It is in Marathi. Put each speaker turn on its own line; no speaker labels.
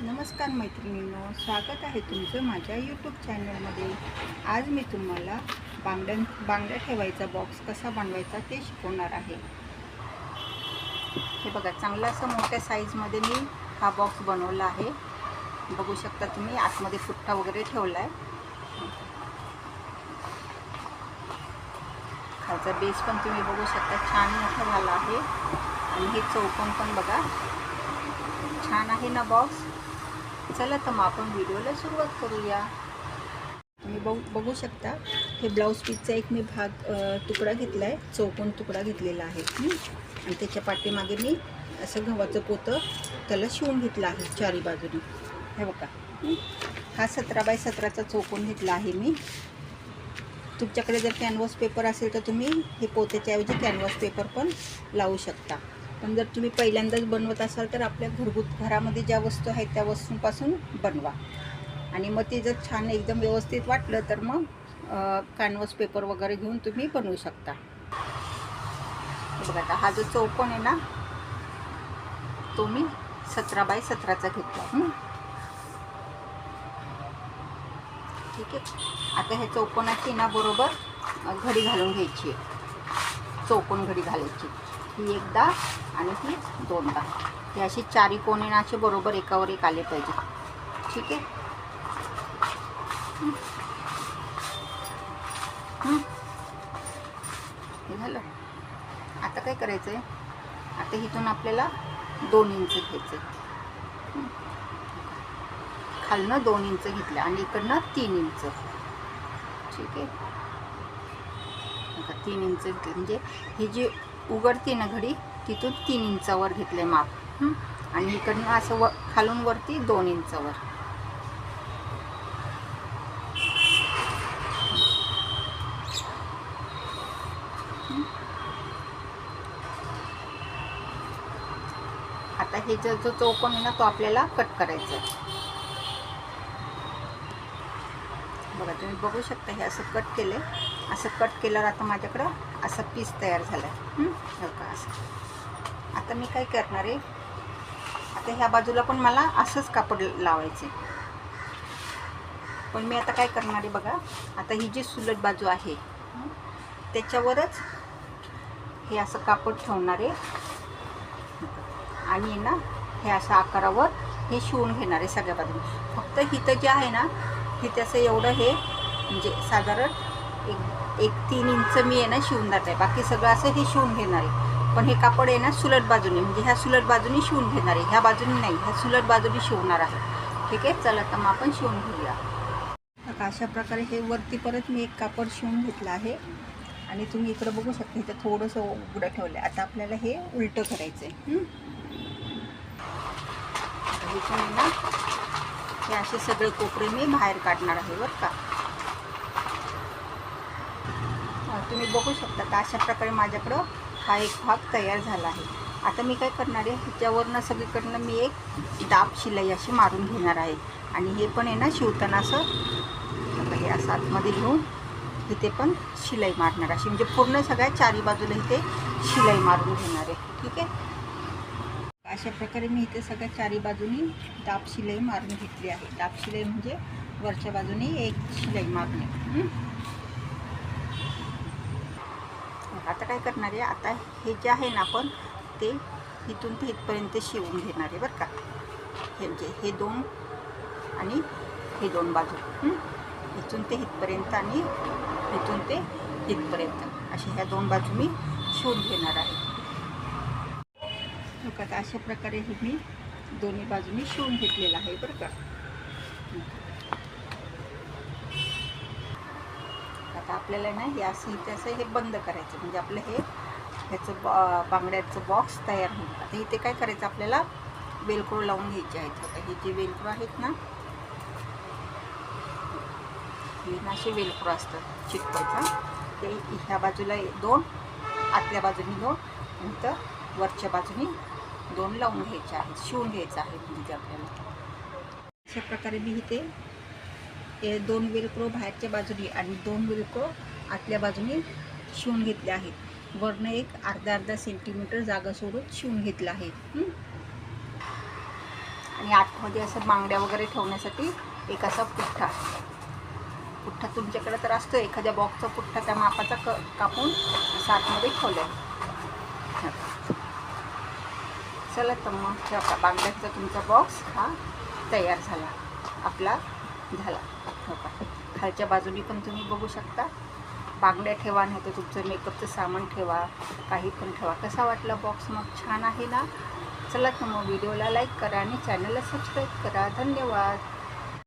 नमस्कार मैत्रिणींनो स्वागत आहे तुमचं माझ्या यूट्यूब चॅनलमध्ये आज मी तुम्हाला बांगड्या बांगड्या ठेवायचा बॉक्स कसा बनवायचा ते शिकवणार आहे. हे बघा चांगला असं मोठ्या साईजमध्ये मी हा बॉक्स बनवला आहे. बघू शकता तुम्ही आतमध्ये फुट्टा वगैरे ठेवला आहे खालचा बेस पण तुम्ही बघू शकता छान मोठा झाला आहे. आणि हे चौकोन पण बघा. छान आहे ना बॉक्स चला तर मग आपण व्हिडिओला सुरुवात करूया. तुम्ही बघू बघू शकता हे ब्लाऊज पीसचा एक मी भाग तुकडा घेतला आहे चौकोन तुकडा घेतलेला आहे. आणि त्याच्या पाठीमागे मी असं गव्हाचं पोतं त्याला शिवून घेतलं आहे चारी बाजूने. हे बघा. हा सतरा बाय सतराचा चौकोन घेतला आहे मी. तुमच्याकडे जर कॅनव्हास पेपर असेल तर तुम्ही हे पोत्याच्या ऐवजी कॅनव्हास पेपर पण लावू शकता. पण जर तुम्ही पहिल्यांदाच बनवत असाल तर आपल्या घरगुत घरामध्ये ज्या वस्तू आहेत त्या वस्तूंपासून बनवा. आणि मग ते जर छान एकदम व्यवस्थित वाटलं तर मग कॅनवस पेपर वगैरे घेऊन तुम्ही बनवू शकता. बघा आता हा जो चौकोन आहे ना तो मी सतरा बाय सतराचा घेतला. ठीक आहे. आता ह्या चौकोनाची ना बरोबर घडी घालून घ्यायची आहे. चौकोन घडी घालायची. ही एकदा आणि ही दोनदा. हे अशी चारी कोणी ना बरोबर एकावर एक आले पाहिजे. ठीक आहे? हे? झालं? आता काय करायचं आहे आता इथून आपल्याला दोन इंच घ्यायचं आहे खालनं दोन इंच घेतलं आणि इकडनं तीन इंच. ठीक आहे? तीन इंच घेतलं. म्हणजे ही जी उघडते ना घडी तिथून तीन इंचावर घेतले माप. आणि इकडनं असं व खालून वरती दोन इंचावर. आता हे जो जो चौकोन आहे ना तो आपल्याला कट करायचा आहे. बघा तुम्ही बघू शकता हे असं कट केलं आहे असं कट केल्यावर आता माझ्याकडं असं पीस तयार झालं आहे आता मी काय करणार आहे? आता ह्या बाजूला पण मला असंच कापड लावायचं. पण मी आता काय करणार आहे बघा? आता ही जी सुलट बाजू आहे त्याच्यावरच हे असं कापड ठेवणार आहे. आणि ना हे अशा आकारावर हे शिवून घेणार आहे सगळ्या बाजूने फक्त हिथं जे आहे ना हे असं एवढं हे म्हणजे साधारण एक एक तीन इंच मी आहे ना शिवून जात आहे. बाकी सगळं असं हे शिवून घेणार आहे. पण हे कापड आहे ना सुलट बाजूने म्हणजे ह्या सुलट बाजूने शिवून घेणार आहे. ह्या बाजूने नाही ह्या सुलट बाजूने शिवणार आहे. ठीक आहे? चला तर मग आपण शिवून घेऊया. आता अशा प्रकारे हे वरती परत मी एक कापड शिवून घेतलं आहे. आणि तुम्ही इकडं बघू शकता इथं थोडंसं उघडं ठेवलं आहे आता आपल्याला हे उलटं करायचं आहे ना हे असे सगळे कोपरे मी बाहेर काढणार आहे बरं का? तुम्ही बघू शकता का? अशा प्रकारे माझ्याकडं हा एक भाग तयार झाला आहे. आता मी काय करणार आहे ह्याच्यावरनं सगळीकडनं मी एक दाब शिलाई अशी मारून घेणार आहे. आणि हे पण आहे ना शिवताना असं हे असं आतमध्ये घेऊन इथे पण शिलाई मारणार अशी. म्हणजे पूर्ण सगळ्या चारी बाजूला इथे शिलाई मारून घेणार आहे. ठीक आहे? अशा प्रकारे मी इथे सगळ्या चारी बाजूनी दाब शिलाई मारून घेतली आहे. दाब शिलाई म्हणजे वरच्या बाजूने एक शिलाई मारणे. आता काय करणार आहे? आता हे जे आहे ना आपण ते इथून ते इथपर्यंत शिवून घेणार आहे बरं का. हे म्हणजे हे दोन आणि हे दोन बाजू. इथून ते इथपर्यंत आणि इथून ते इथपर्यंत. अशा ह्या दोन बाजू मी शिवून घेणार आहे. आता अशा प्रकारे हे मी दोन्ही बाजूनी शिवून घेतलेलं आहे बरं का. आता आपल्याला ना हे असं इथे असं हे बंद करायचं. म्हणजे आपलं हे ह्याचं बॉ बांगड्याचं बॉक्स तयार होईल आता इथे काय करायचं आपल्याला? वेलक्रो लावून घ्यायचे आहेत. आता हे जे वेलक्रो आहेत ना हे ना असे वेलक्रो असतात चिटकायचं ते ह्या बाजूला दोन आतल्या बाजूनी दोन नंतर वरच्या बाजूनी दोन लावून घ्यायचे आहेत. शिवून घ्यायचं आहे म्हणजे आपल्याला. अशा प्रकारे मी इथे हे दोन विलक्रो बाहेरच्या बाजूनी आणि दोन विलक्रो आतल्या बाजूनी शिवून घेतले आहेत. वरनं एक अर्धा अर्धा सेंटीमीटर जागा सोडून शिवून घेतलं आहे. आणि आतमध्ये असं बांगड्या वगैरे ठेवण्यासाठी एक असा पुठ्ठा. पुठ्ठा तुमच्याकडे तर असतो एखाद्या बॉक्सचा पुठ्ठा त्या मापाचा क कापून असं आतमध्ये ठेवलं आहे चला तर मग ठेवा बांगड्याचा तुमचा बॉक्स हा तयार झाला. आपला झाला. हो का? खालच्या बाजूनी पण तुम्ही बघू शकता. बांगड्या ठेवा नाही तर तुमचं मेकअपचं सामान ठेवा काही पण ठेवा. कसा वाटला बॉक्स मग छान आहे ना? चला तर मग व्हिडिओला लाईक करा आणि चॅनलला सबस्क्राईब करा. धन्यवाद.